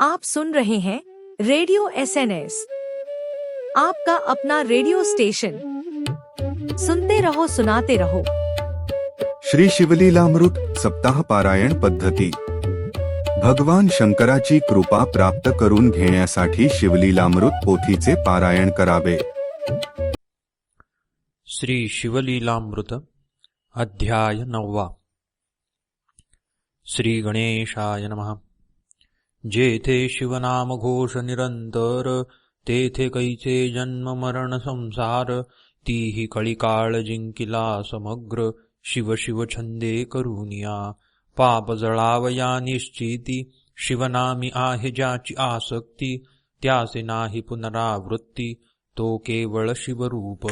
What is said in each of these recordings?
आप सुन रहे हैं रेडियो एस एन एस आपका अपना रेडिओ स्टेशन। सुनते रहो सुनाते रहो। श्री शिवलीलामृत सप्ताह पारायण पद्धती। भगवान शंकराची कृपा प्राप्त करून घेण्यासाठी शिवलीलामृत पोथीचे पारायण करावे. श्री शिवलीलामृत अध्याय नववा। श्री गणेशाय नमः। जेथे शिवनाम घोष निरंतर तेथे कैचे जन्म मरण संसार तीही कळिकाळ जिंकिला समग्र शिव शिव छंदे करुनिया. पाप जळावया निश्चिती शिवनामी आहे ज्याची आसक्ती त्यासे नाही पुनरावृत्ती तो केवळ शिवरूप.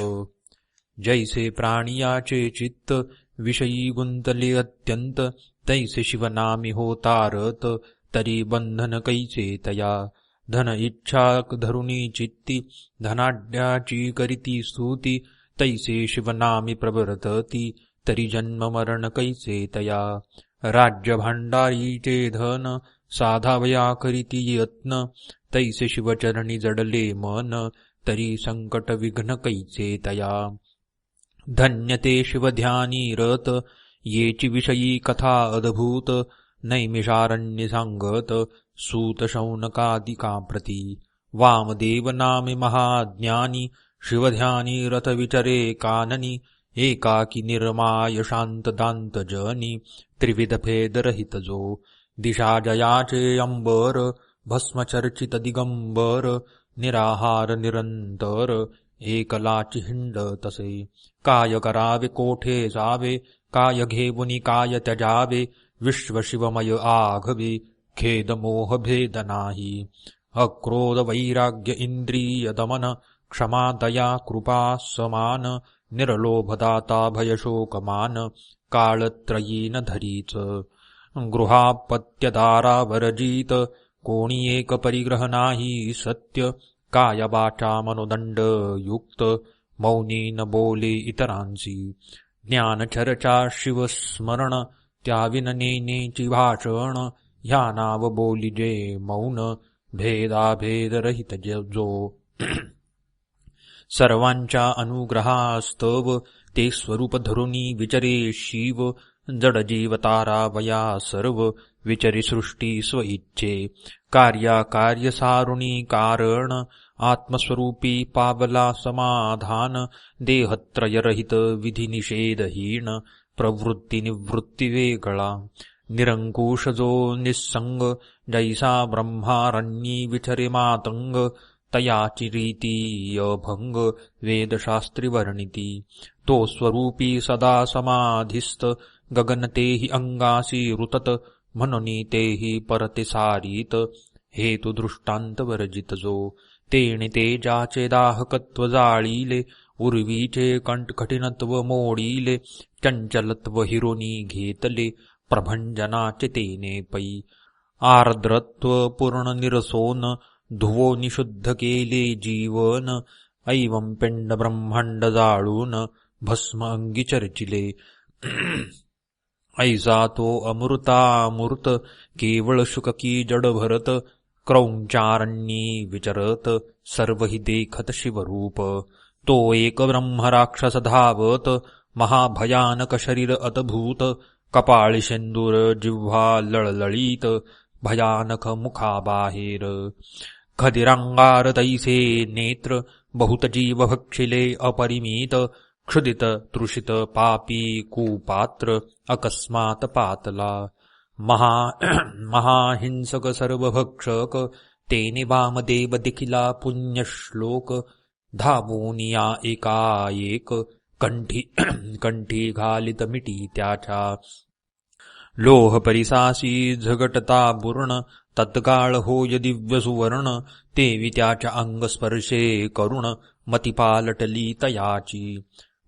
जैसे प्राणियाचे चित्त विषयी गुंतले अत्यंत तैसे शिवनामी होतारत तरी बंधन कैचे तया? धन इच्छा धरुणी चित्ती धनाढ्याची करीती स्तुती तैसे शिवनामी प्रवर्तती तरी जन्म मरण कैचे तया? राज्य भांडारीचे धन साधावया करीती यत्न तैसे शिवचरणी जडले मन तरी संकट विघ्न कैचे तया? धन्यते शिवध्यानी रत येची विषयी कथा अद्भूत नैमिषारण्यसाङ्गत सूतशौनकादिकाप्रति। वामदेव नामि महाज्ञानि शिवध्यानि रथविचरे काननि एकाकि निर्माय शान्तदान्तजनि त्रिविधभेदरहितजो। दिशा जयाचेऽम्बर भस्मचर्चितदिगम्बर निराहार निरन्तर एकलाचिहिण्ड तसे। काय करावि कोठे सावे कायघेबुनि काय त्यजावे विश्व शिवमय आघवे खेद मोह भेद नाही अक्रोध वैराग्य इंद्रिय दमन क्षमा दया कृपा समान निर्लोभदाता भयशोकमान काळत्रयीन धरीच। गृहापत्यदारावरजीत कोणी एक परिग्रह नाही सत्य काय वाचा मनोदंड युक्त मौनी न बोले इतरांसी। ज्ञानचर्चा शिवस्मरण त्या विननेची भाषण ह्या नाव बोलिजे मौन भेदाभेदरहित जो सर्वांच्या अनुग्रहास्तव ते स्वरूप धरुनी विचरे शिव जड जीव सर्व विचरी सृष्टी स्व इच्छे कार्या कार्य सारुणी कारण आत्मस्वरूपी पावला समाधान देहत्रयरहित विधी निषेधहीन प्रवृत्ती निवृत्ती वेगळा निरंकुश जो निसंग जैसा ब्रह्मारण्यी विचरे मातंग तयाची रीती अभंग वेदशास्त्री वर्णिती। तो स्वरूपी सदा समाधिस्त गगनतेही अंगासी रुतत म्हणून तेही परते सारीत हेतु वर्जित जो तेणे तेजाचे दाहकत्व जाळीले उर्वीचे कंठ कठिनत्व मोडीले चंचलत्व हिरोनी घेतले प्रभंजनाचे तेने पै. आर्द्रत्व पूर्ण निरसोन धुवो निशुद्ध केले जीवन ऐवं पिंड ब्रह्मांड जाळून भस्म अंगी चर्चिले ऐसा तो अमृतामृत केवळ शुककी जड भरत क्रौंचारण्यी विचरत सर्व हि देखत शिवरूप. तो एक ब्रह्मराक्षस धावत महाभयानक शरीर अतभूत कपाळी शेंदूर जिव्हा लळलळीत भयानक मुखाबाहेर। खदिरांगार तैसे नेत्र बहुत जीव भक्षिले अपरिमित क्षुदित तृषित पापी कुपात्र अकस्मात पातला। महा महाहिंसक सर्वभक्षक तेने वामदेव देखिला पुण्यश्लोक धावूनिया एकाएक कंठी कंठी घालित मिटी त्याच्या लोह परिसासी झगटता बुर्ण तत्काळ होय दिव्य सुवर्ण तेवी त्याच्या अंगस्पर्शे करुण मतिपालटली तयाची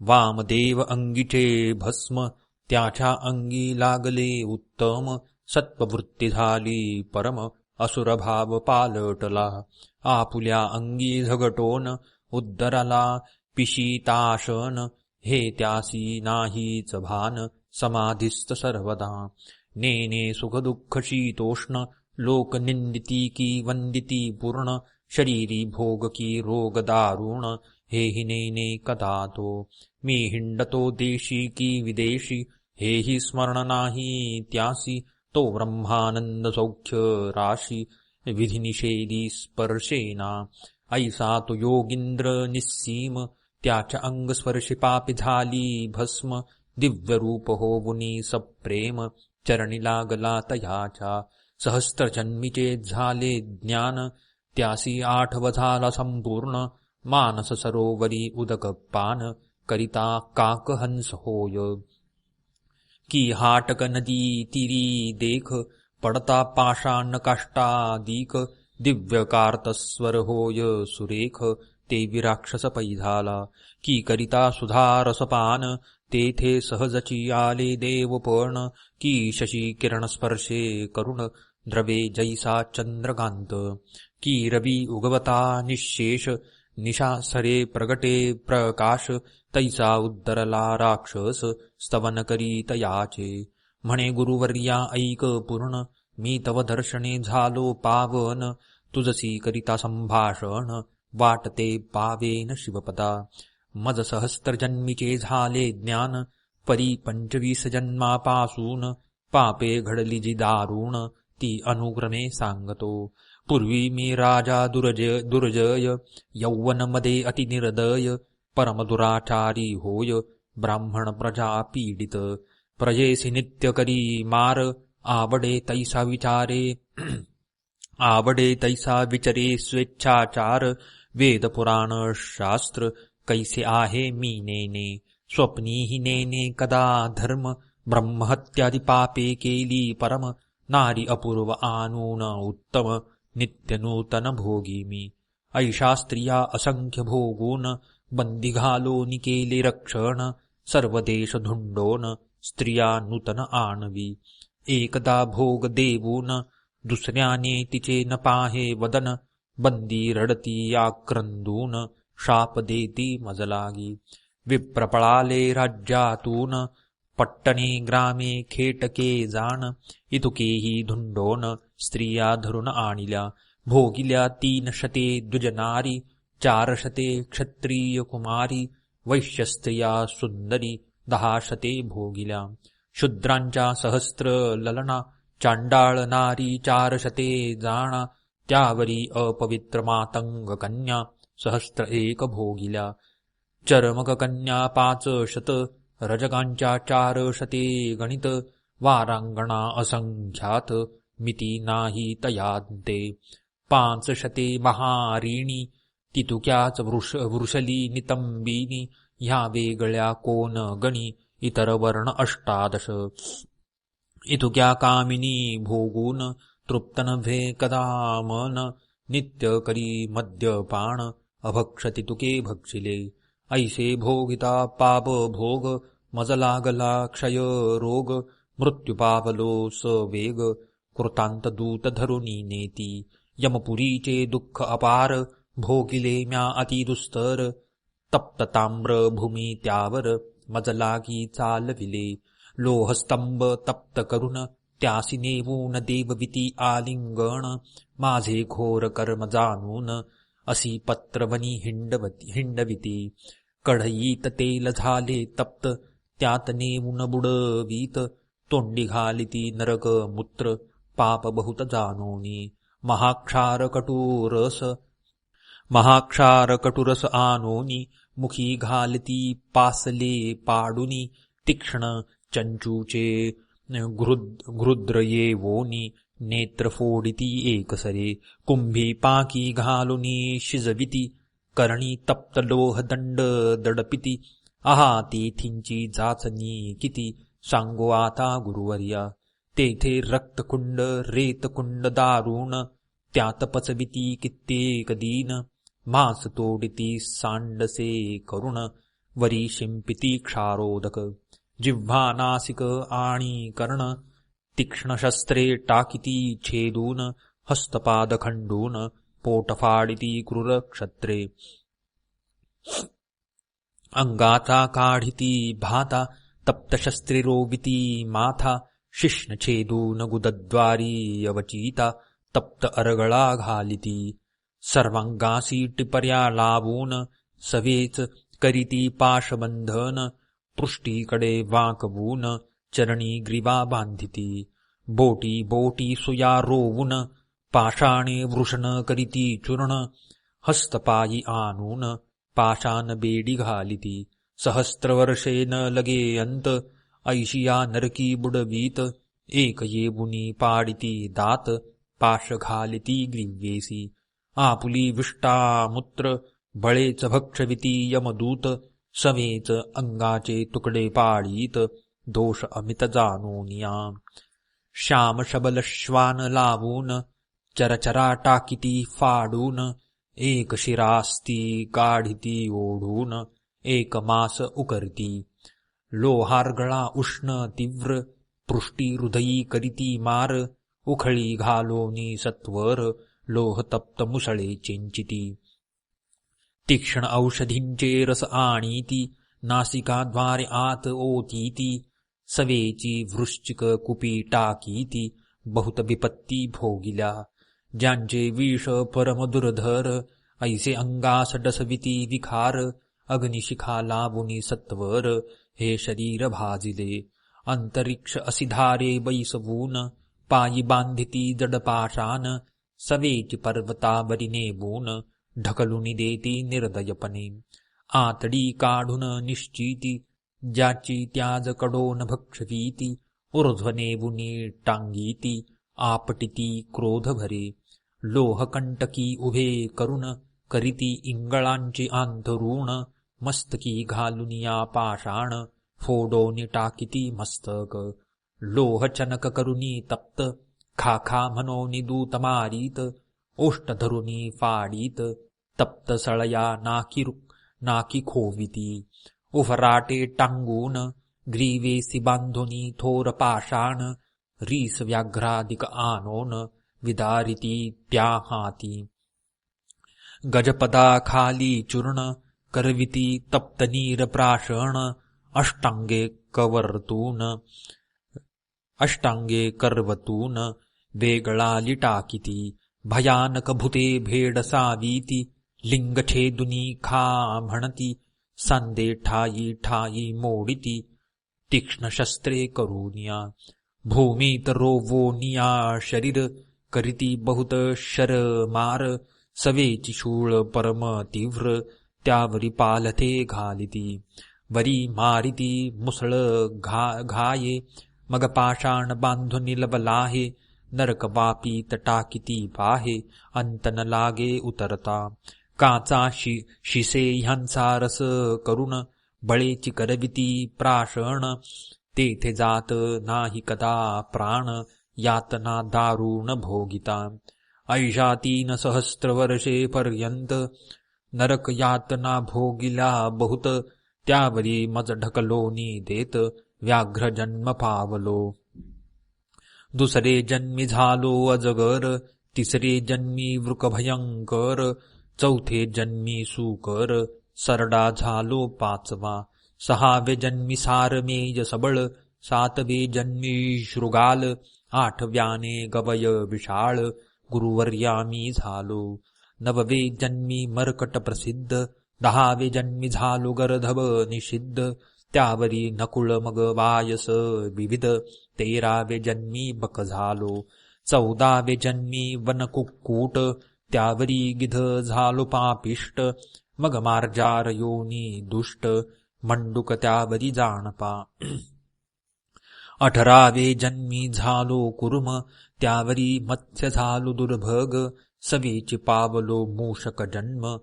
वामदेव अंगीचे भस्म त्याच्या अंगी लागले उत्तम सत्ववृत्ती झाली परम असुरभाव पालटला. आपुल्या अंगी झगटोन उद्दराला पिशीताशन हे त्यासी नाहीच भान समाधिस्त सर्वदा. नेने सुखदुःख शीतोष्ण लोक निंदिती की वंदिती पूर्ण शरीरी भोग की रोग दारुण हे हि नेने कदा तो. मी हिंडतो देशी की विदेशी हे हि स्मरण नाही त्यासी तो ब्रह्मानंद सौख्य राशी विधिनिषेधी स्पर्शेना. ऐसा तो योगिंद्र निस्सीम त्याच्या अंगस्पर्शी पापी झाली भस्म दिव्य रूप होवुनी सप्रेम चरणी लागला तयाच्या सहस्त्र जन्मीचे झाले ज्ञान त्यासी आठव झाला संपूर्ण मानस सरोवरी उदक पान करिता काक हंस होय. की हाटक नदी तिरी देख पडता पाषाण काष्टादीक दिव्य कार्तस्वर होय सुरेख ते विराक्षस पैझाला की करिता सुधारसपान तेथे सहजची आले देवपण की शशी किरण स्पर्शे करुण द्रवे जैसा चंद्रकांत। की रवी उगवता निशेष निशासरे प्रगटे प्रकाश। तैसा उद्दरला राक्षस स्तवन करी तयाचे म्हणे गुरुवर्या ऐक पूर्ण मी तव दर्शने झालो पावन तुझसी करिता संभाषण वाटते पावेन शिवपदा. मज सहस्त्रजन्मीचे झाले ज्ञान परी पंचवीस जन्मापासून पापे घडली जी दारुण ती अनुक्रमे सांगतो. पूर्वी मी राजा दुर्जय दुर्जय यौवनमध्ये अतिनिर्दय परमदुराचारी होय ब्राह्मण प्रजा पीडित. प्रजेसी नित्य करी मार आवडे तैसा विचारे। आवडे तैसा विचरे स्वेच्छाचार। वेद पुराण शास्त्र कैसे आहे मी नेने। स्वप्नीही नेने कदा धर्म। ब्रह्महत्यादी पापे केली परम। नारी अपूर्व आनून उत्तम। नित्य नूतन भोगी मी। ऐशा स्त्रिया असंख्य भोगून। बंदी घालोनी केले रक्षण। सर्व देश धुंडोन। स्त्रिया नूतन आणवी। एकदा भोग देवून दुसऱ्याने तिचे न पाहे वदन बंदी रडती आक्रंदून शाप देती मजलागी। विप्रपळाले राज्यातून पट्टणे ग्रामे खेटके जाण इतुकेही धुंडोन स्त्रिया धरून आणिल्या। भोगिल्या तीन शते द्विजनारी चार शते क्षत्रिय कुमारी वैश्यस्त्रिया सुंदरी दहा शते भोगिल्या। शूद्रांच्या सहस्त्र ललना चांडाळ नारी चार शते जाणा त्यावरी अपवित्र मातंग कन्या सहस्त्र एक भोगिल्या. चरमक कन्या पाच शत रजकांच्या चार शते गणित वारांगणा असंख्यात मिती नाही तयांते पाच शते महारिणी तितुक्याच वृष वृषली नितंबिनी ह्या वेगळ्या कोण गणी इतर वर्ण अष्टादश इतुक्या कामिनी भोगून तृप्त नव्हे कदा मन। नित्य करी मद्यपाण अभक्षति तुके भक्षिले। ऐसे भोगिता पाप भोग मजलागला क्षय रोग मृत्युपावलो स वेग। कृतांत दूत धरुनी नेती यमपुरीचे दुःख अपार भोगिले म्या अतिदुस्तर तप्त ताम्र भूमी त्यावर। मज लागी चालविले लोहस्तंभ तप्त करून त्यासी नेवून देवविती आलिंगण माझे घोर कर्म जाणून असी पत्रवनी हिंडवती हिंडविती। कढईत तेल झाले तप्त त्यात नेवून बुडवीत। तोंडी घालिती नरक मूत्र पाप बहुत जाणोनी। महाक्षार कटुरस महाक्षार कटुरस आणोनी। मुखी घालती पासले पाडुनी तीक्ष्ण चंचूचे घृद्र येवोनी नेत्र फोडिती एकसरे कुंभी पाकी घालुनी शिजविती करणी तप्त लोह दंड दडपिती आहा तेथींची जाचनी किती सांगो आता गुरुवर्या तेथे रक्तकुंड रेतकुंड दारुण त्यात पचविती कित्येक दिन मांस तोडिती सांडसे करुण वरी शिंपिती क्षारोदक जिव्हा नासिक आणि कर्ण तीक्ष्णशस्त्रे टाकिती छेदून हस्तपादखंडून पोटफाडिती क्रूर क्षत्रे. अंगाचा काढिती भाता तप्तशस्त्रे रोविती माथा शिष्णछेदून गुदद्वारी अवचिता तप्त अरगळा घालिती. सर्वांगासी टिपर्या लावून सवेच करीती पाशबंधन पृष्टीकडे वाकवून चरणी ग्रीवा बांधिती बोटी बोटी सुया रोवून पाषाणे वृषण करीती चूर्ण हस्तपायी आनून पाषाण बेडी घालिती न लगे अंत ऐशिया नरकी बुडवीत एक येबुनी पाडिती दात पाश घालिती ग्रीव्येसी आपुली विष्टामुत्र बळेच भक्षविती यमदूत समेच अंगाचे तुकडे पाळीत दोष अमित जाणूनिया। श्याम शबल श्वान लावून चरचरा टाकिती फाडून एक शिरास्ती काढिती ओढून एक मास उकरती। लोहारगळा उष्ण तीव्र पृष्टी हृदयी करीती मार उखळी घालोनी सत्वर लोह तप्त मुसळे चिंचिती तीक्ष्ण औषधींचे रस आणीती नासिकाद्वारे आत ओतीती सवेची वृश्चिक कुपी टाकीती बहुत विपत्ती भोगिल्या ज्यांचे विष परम दुर्धर ऐसे अंगास डसविती विखार अग्निशिखा लावुनी सत्वर हे शरीर भाजिले अंतरिक्ष असिधारे बैसवून पायी बांधिती जडपाशान सवेति पर्वतावरी नेबून ढकलुनी देती निर्दयपणे आतडी काढून निश्चिती ज्याची त्याज कडोन भक्षवीती ऊर्ध्वनेवुनी टांगीती आपटिती क्रोध भरे। लोहकंटकी उभे करुण करीती इंगळांची आंतरुण मस्तकी घालुनिया पाषाण फोडोनी टाकिती मस्तक। लोहचनक करुणी तप्त खाखा म्हणो दूत मारीत ओष्ट धरुनी फाडीत तप्त सळया नाकी नाकी खोविती। उफराटे टांगून ग्रीवेसी बांधुनी थोर पाषाण रीस व्याघ्रादिक आनोन विदारिती त्या हाती। गजपदा खाली चूर्ण करविती तप्त नीर प्राशण अष्टांगे कवर्तून अष्टांगे करवतून वेगळा लिटा किती भयानक भूते भेड सावीती लिंग छेदुनी खा म्हणती सांदे ठाई ठाई मोडिती तीक्ष्ण शस्त्रे करूनिया भूमीत रोवोनिया शरीर करीती बहुत शर मार सवेची शूळ परम तीव्र त्यावरी पालथे घालिती वरी मारिती मुसळ घा घाये मग पाषाण बांधून लबलाहे नरक वापीत टाकिती पाहे अंत लागे उतरता। काचा शि शिसे ह्यांचा रस करुण बळेची करविती प्राशण तेथे जात नाही कदा प्राण यातना दारुण भोगिता। ऐषा तीन सहस्त्र वर्षे पर्यंत नरक यातना भोगिला बहुत त्यावरी मज ढकलोनी देत व्याघ्र जन्म पावलो। दुसरे जन्मी झालो अजगर तिसरे जन्मी वृकभयंकर चौथे जन्मी सुकर सरडा झालो पाचवा सहावे जन्मी सारमेय सबळ सातवे जन्मी शृगाल आठव्याने गवय विशाळ गुरुवर्यामी झालो. नववे जन्मी मरकट प्रसिद्ध दहावे जन्मी झालो गर्धव निषिद्ध त्यावरी नकुळ मग वायस विविध. तेरावे जन्मी बक झालो. चौदावे जन्मी वनकुक्कूट त्यावरी गिध झालो पापिष्ट. मग मार्जार योनी दुष्ट. मंडुक त्यावरी जाणपा. अठरावे जन्मी झालो कुर्म. त्यावरी मत्स्य झालो दुर्भग. सवेची पावलो मूषक जन्म.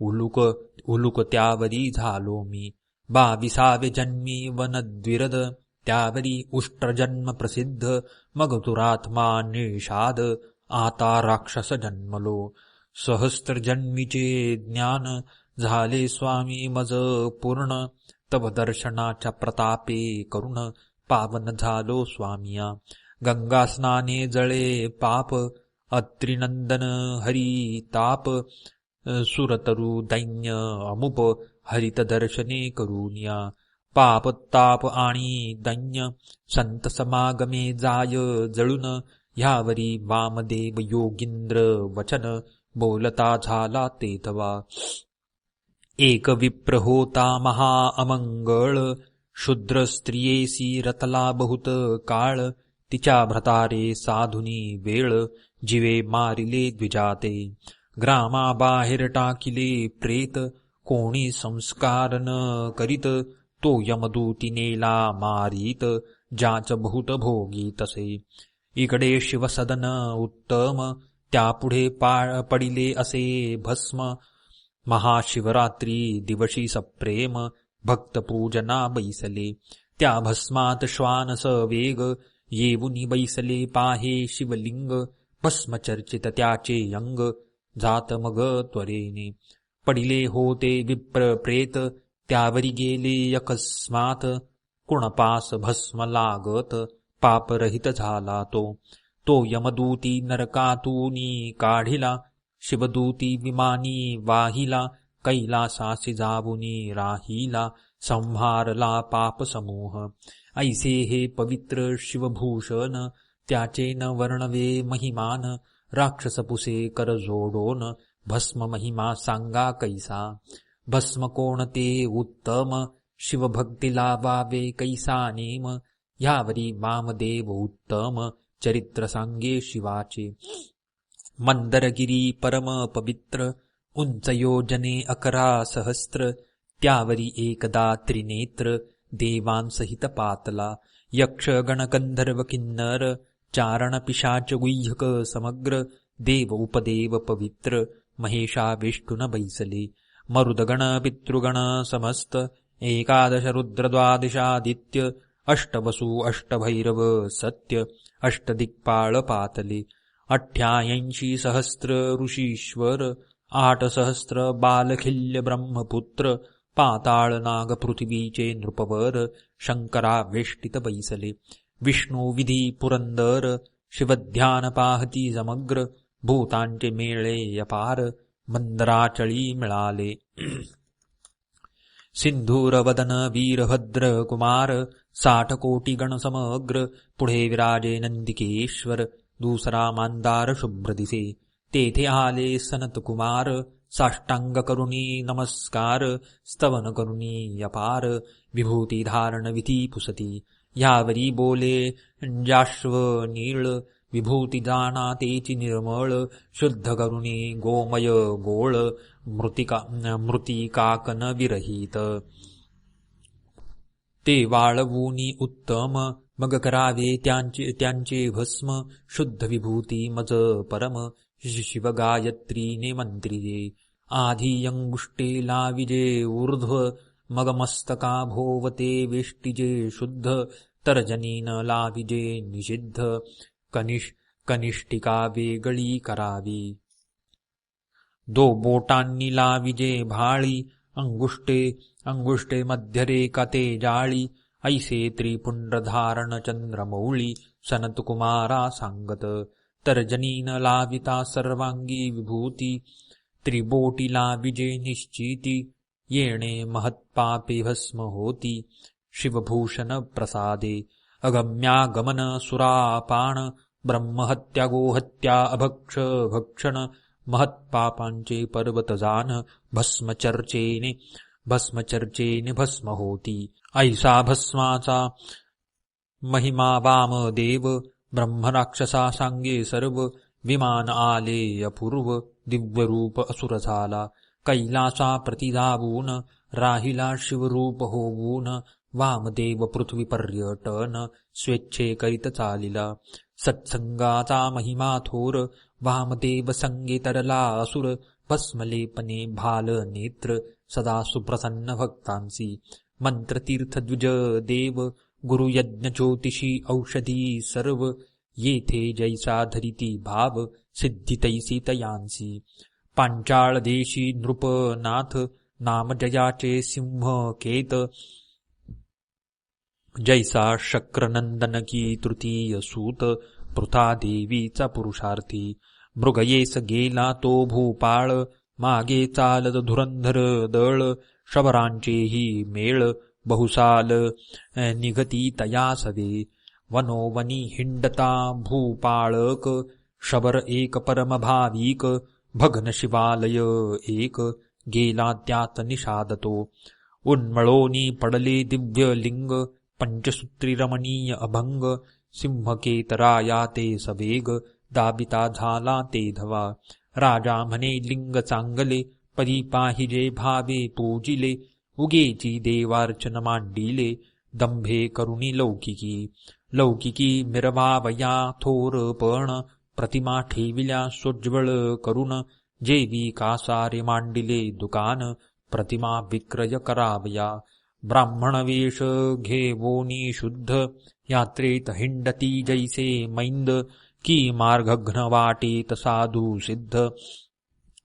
उलुक उलुक त्यावरी झालो मी. बाविसावे जन्मी वनद्विरद त्यावरी उष्ट्रजन्म प्रसिद्ध मग तुरात्मा निषाद आता राक्षस जन्मलो. सहस्त्रजन्मीचे ज्ञान झाले स्वामी मज पूर्ण तव दर्शनाच्या प्रतापे करुण पावन झालो स्वामिया. गंगास्नाने जळे पाप अत्रिनंदन हरी ताप सुरतरु दैन्य अमुप हरित दर्शने करूनिया पाप ताप आणि दैन्य संत समागमे जाय जळून ह्यावरी वामदेव योगींद्र वचन बोलता झाला तेथवा एक विप्र होता महा अमंगळ शूद्र स्त्रियेसी रतला बहुत काळ तिच्या भ्रतारे साधुनी वेळ जिवे मारिले द्विजाते। ग्रामाबाहेर टाकिले प्रेत कोणी संस्कार न करीत तो यमदूतीनेला मारीत ज्याच बहुत भोगी तसे. इकडे शिवसदन उत्तम त्यापुढे पा पडिले असे भस्म. महाशिवरात्री दिवशी सप्रेम भक्तपूजना बैसले. त्या भस्मात श्वानस वेग येऊनी बैसले पाहे शिवलिंग. भस्मचर्चित त्याचे अंग जात मग त्वरेने. पडिले होते विप्र प्रेत त्यावरी गेले अकस्मात कुणपास भस्म लागत पापरहित झाला तो. तो यमदूती नरकातूनी काढिला शिवदूती विमानी वाहिला कैलासासी जावुनी राहिला संहारला पाप समूह ऐसे हे पवित्र शिवभूषण त्याचे न वर्णवे महिमान राक्षसपुसे करजोडोन भस्म महिमा सांगा कैसा? भस्म कोणते उत्तम शिवभक्तीला वावे कैसा नेम? यावरी वामदेव उत्तम चरित्र सांगे शिवाचे। मंदरगिरी परम पवित्र उंच योजने अकरा सहस्त्र त्यावरी एकदा त्रिनेत्र देवांसहित पातला। यक्ष गणगंधर्व किन्नर चारण पिशाच गुह्यक समग्र देव उपदेव पवित्र। महेशा विष्णुन बैसली। मरुदगण पितृगण समस्त एकादश रुद्रद्वादशादित्य अष्टवसु अष्टभैरव सत्य अष्टदिक्पाळ पातले। अठ्ठ्याऐंशी सहस्र ऋषीश्वर आठ सहस्र बालखिल्य ब्रह्मपुत्र पाताळ नाग पृथ्वीचे नृपवर शंकरावेष्टित बैसले। विष्णू विधी पुरंदर शिवध्यान पाहती समग्र भूतांचे मेळे यपार मंदराचळी मिळाले. सिंधूरवदन वीरभद्र कुमार साठ कोटी गण समग्र पुढे विराजे नंदिकेश्वर दुसरा मांदार शुभ्र दिसे तेथे आले सनत कुमार साष्टांग करुणी नमस्कार स्तवन करुणी यपार विभूती धारण विधी पुसती. यावरी बोले जाश्व नीळ विभूती जाणा तेची निर्मळ शुद्ध करुणी गोमय गोळ मृतिका मृतिकाकन विरहित ते वाळवूनी उत्तम मग करावे त्यांचे त्यांचे भस्म शुद्ध विभूती मज परम शिवगायत्रीने मंत्रिये आधी अंगुष्टे लाविजे ऊर्ध्व मग मस्तका भोवते वेष्टिजे शुद्ध तर्जनीन लाविजे निषिद्ध। कनिष कनिष्ठिका वेगळी करावी. दो बोटांनी लाविजे भाळी अंगुष्टे अंगुष्टे मध्यरे कते जाळी ऐसे त्रिपुंडधारण चंद्रमौळी सनतकुमारा सांगत. तर्जनीन लाविता सर्वांगी विभूती त्रिबोटी लाविजे निश्चिती येणे महत्पापे भस्म होती शिवभूषण प्रसादे. अगम्यागमन सुरापाण ब्रह्महत्या गोहत्या अभक्ष भक्षण महत्पापांचे पर्वतजान भस्मचर्चेने भस्मचर्चेने भस्म होती ऐसा भस्माचा महिमा वामदेव ब्रह्मराक्षसा सांगे सर्व विमान आले अपूर्व दिव्यरूप असुर झाला कैलासा प्रतिदावून राहिला शिवरूप होऊन वामदेव पृथ्वी पर्यटन स्वेच्छे करीत चालिला। सत्संगाचा महिमा थोर वामदेव संगे तरला असुर भस्मलेपने भाल नेत्र सदा सुप्रसन्न भक्तांसी। मंत्रतीर्थद्विज देव गुरु यज्ञ ज्योतिषी औषधी सर्व येथे जैसा धरिती भाव सिद्धी तैसी तयांसी। पांचाळ देशी नृपनाथ नाम जयाचे सिंह केत जैसा शक्रनंदन की तृतीय सूत पृथा देवीचा पुरुषार्थी। मृगयेस गेला तो भूपाळ मागे चालत धुरंधर दळ शबरांचेही मेळ बहुसाल निघती तया सवे। वनोवनी हिंडता भूपाळक शबर एक परम भाविक भग्न शिवालय एक गेला त्यात निषादतो। उन्मळोनी पडले दिव्य लिंग पंचसूत्री रमणीय अभंग सिंहकेतराया ते सवेग दाबिता झाला ते धवा। राजा म्हणे लिंग चांगले परी पाहिजे भावे पूजिले उगेची देवार्चन मांडिले दंभे करुणी लौकिकी। लौकिकी मिरवावया थोरपण प्रतिमा ठेविल्या सोज्वळ करून जेवी कासारे मांडिले दुकान प्रतिमा विक्रय करावया। ब्राह्मण वेश घेवोनी शुद्ध यात्रेत हिंडती जैसे मैंद की मार्गघ्न वाटेत साधू सिद्ध.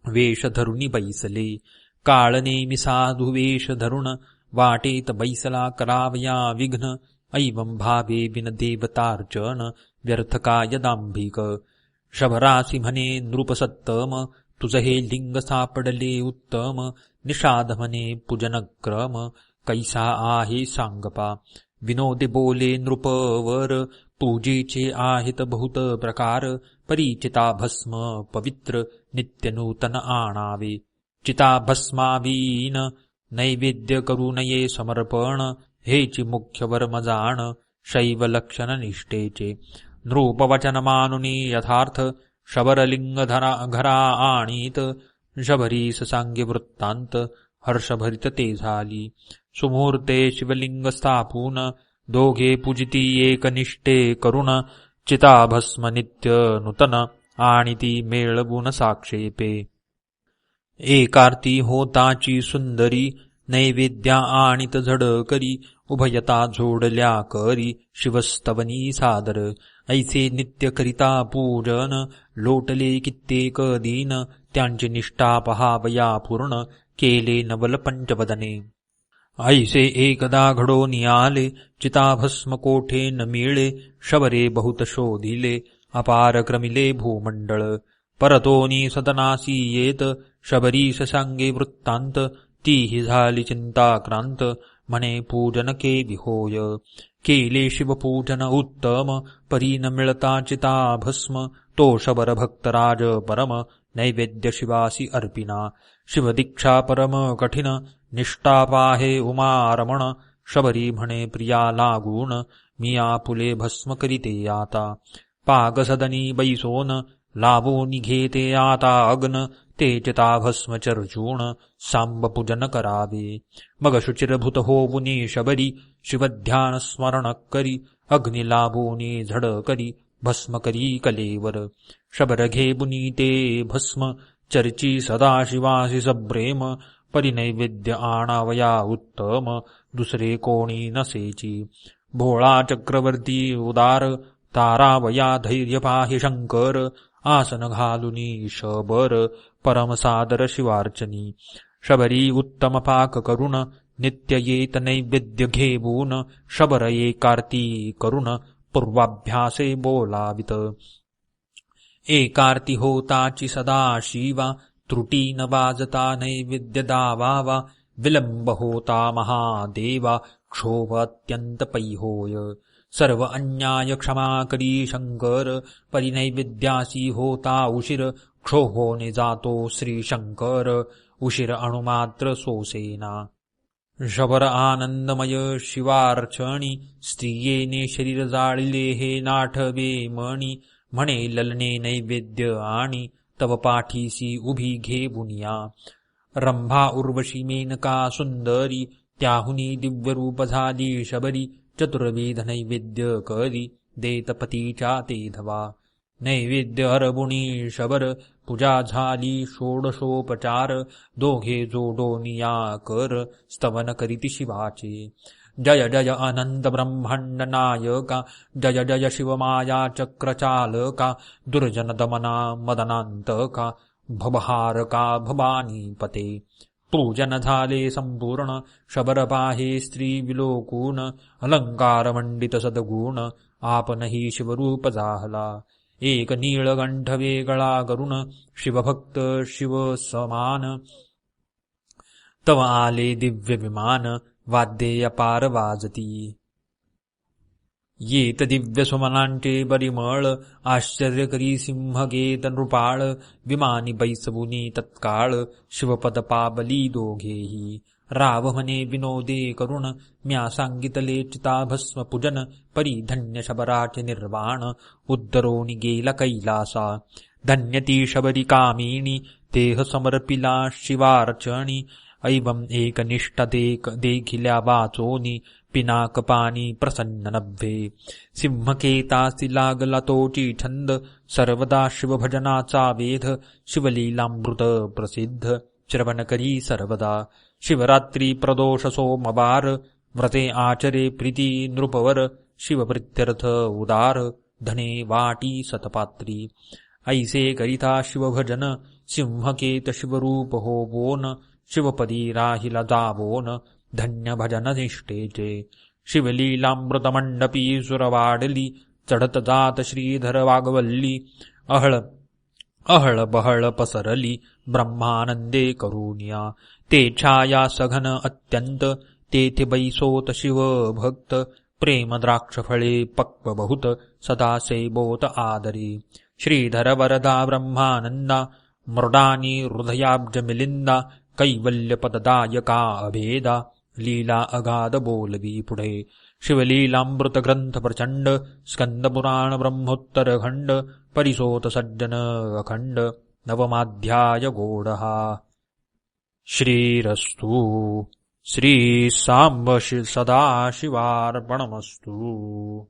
वेश धरुणी बैसले काळ नेमी साधू वेश धरुण वाटेत बैसला करावया विघ्न. ऐवं भावे बिन देवतार्चन व्यर्थकाय दांभिक शबरासी म्हणे नृपसत्तम तुझ हे लिंग सापडले उत्तम. निषाद म्हणे पूजनक्रम कैसा आहे सांगपा. विनोदी बोले नृपवर पूजेचे आहेत बहुत प्रकार. परिचिता भस्म पवित्र नित्य नूतन आणावे. चिता भस्मावीन नैवेद्य करू नये समर्पण. हेची मुख्य वर्म जाण शैव लक्षण निष्ठेचे. नृपवचन मानुनी यथार्थ शबरलिंग घरा आणीत. शबरीस सांगे वृत्तांत हर्षभरित ते झाली. सुमुहूर्ते शिवलिंग स्थापून दोघे पूजिती एकनिष्ठे करुण चिताभस्म नित्य नूतन आणि ती मेळवून साक्षेपे. एकार्ती होताची सुंदरी नैवेद्या आणित झड करी उभयता जोडल्या करी शिवस्तवनी सादर. ऐसे नित्य करिता पूजन लोटले कित्येक दिन त्यांची निष्ठा पहावया पूर्ण केले नवल पंचवदने। ऐसे एकदा घडो नियाले चिताभस्म कोठे न मिळे शबरे बहुत शोधिले अपार क्रमिले भूमंडळ। परतोनी सदनासी येत शबरी ससांगे वृत्तांत तीही झाली चिंताक्रांत म्हणे पूजन के विहोय। केले शिवपूजन उत्तम परी न मिळता चिताभस्म तो शबर भक्तराज परम नैवेद्य शिवासी अर्पिना शिवदीक्षा परम कठीण निष्ठापाहे उमारमण शबरी म्हणे प्रिया लागून मिया पुले भस्म करीते आता। पाग सदनी बैसोन लावो घेते आता अग्न ते चिता भस्म चर्चूण सांब पूजन करावे। मग शुचिरभूत होऊनी शबरी शिवध्यान स्मरण करी अग्नि झड करी भस्म करी कलेवर शबर बुनी ते भस्म चर्ची सदाशिवासी सब्रेम परिनैवेद्य आणावया उत्तम दुसरे कोणी नसेची। भोळा चक्रवर्ती उदार तारावया धैर्य पाहि शंकर आसन घालुनी शबर परमसादर शिवार्चनी। शबरी उत्तम पाक करुण नित्य येत नैवेद्य घेवून शबर एकार्ती करुण पूर्वाभ्यासे बोलावित। एकार्ती होताची सदा शिवा त्रुटी न वाजता नैविद्यदावा वा विलंब होता महादेवा क्षोभ अत्यंत पैहोय सर्व अन्याय क्षमा करी शंकर परिनैविद्यासी होता उशीर क्षोभोने जातो श्री शंकर उशीर अणुमात्र सोसेना शबर आनंदमय शिवार्चणी स्त्रियेने शरीर जाळिले हे नाठवे मणी म्हणे ललने नैवेद्य आणि तव पाठीसी उभी घे बुनिया। रंभा उर्वशी मेनका सुंदरी त्याहुनी दिव्यरूप झाली शबरी चतुर्वेद नैवेद्य करी देत ते धवा। नैवेद्य हरबुणी शबर पूजा झाली षोडशोपचार दोघे जोडोनिया कर स्तवन करीती शिवाचे. जय जय आनंद ब्रह्मांड नायका जय जय शिवमाया चक्रचालका दुर्जन दमना मदनांतका भवहारका भवानीपते. पूजन झाले संपूर्ण शबर पाहे स्त्री विलोकून अलंकार मंडित सद्गुण आपणही शिवरूप जाहला. एक नीळगंठ वेगळा गरुण शिवभक्त शिव समान तव आले दिव्य विमान वाद्येय पार वाजती। येत दिव्य सुमनांचे परिमळ आश्चर्यकरी सिंहगेत नृपाळ विमानी बैसबुनी तत्काळ शिवपद पाबली दोघेही। राव म्हणे विनोदे करुण म्या सांगितले चिताभस्म पूजन परी धन्य शबराचे निर्वाण उद्धरोनी गेला कैलासा। धन्यती शबरी कामिणी देह समर्पिला शिवार्चणी ऐवम एकनिष्ठ देख देखिल्या वाचोनी पिनाक पाणी प्रसन्न नव्हे। सिंहकेतासी लागला तोची छंद सर्वदा शिवभजनाचा वेध शिवलीलामृत प्रसिद्ध श्रवण करी सर्वदा। शिवरात्री प्रदोषसोमवार व्रते आचरे प्रीती नृपवर शिवप्रित्यर्थ उदार धने वाटी सतपात्री। ऐसे करिता शिवभजन सिंहकेत शिवरूप होवोन शिवपदी राहिला जावोन धन्य भजन निष्ठेचे शिवलीलामृतमंडपी सुरवाडली चढत जात श्रीधर वागवल्ली अहळ अहळ बहळ पसरली ब्रह्मानंदे करुनिया ते छाया सघन अत्यंत तेथे बैसोत शिव भक्त प्रेम द्राक्ष फळे पक्व बहुत सदा सेबोत आदरी श्रीधर वरदा ब्रह्मानंदा मृडानी हृदयाब्ज मिलिंदा कैवल्यपददायका अभेदा लीला अगाध बोलवी पुढे शिवलीलामृत ग्रंथ प्रचंड स्कंद पुराण ब्रह्मोत्तर खंड परिसोत सज्जन अखंड नवमाध्याय गोडहा श्रीरस्तु। श्री सांब सदाशिवार्पणमस्तु।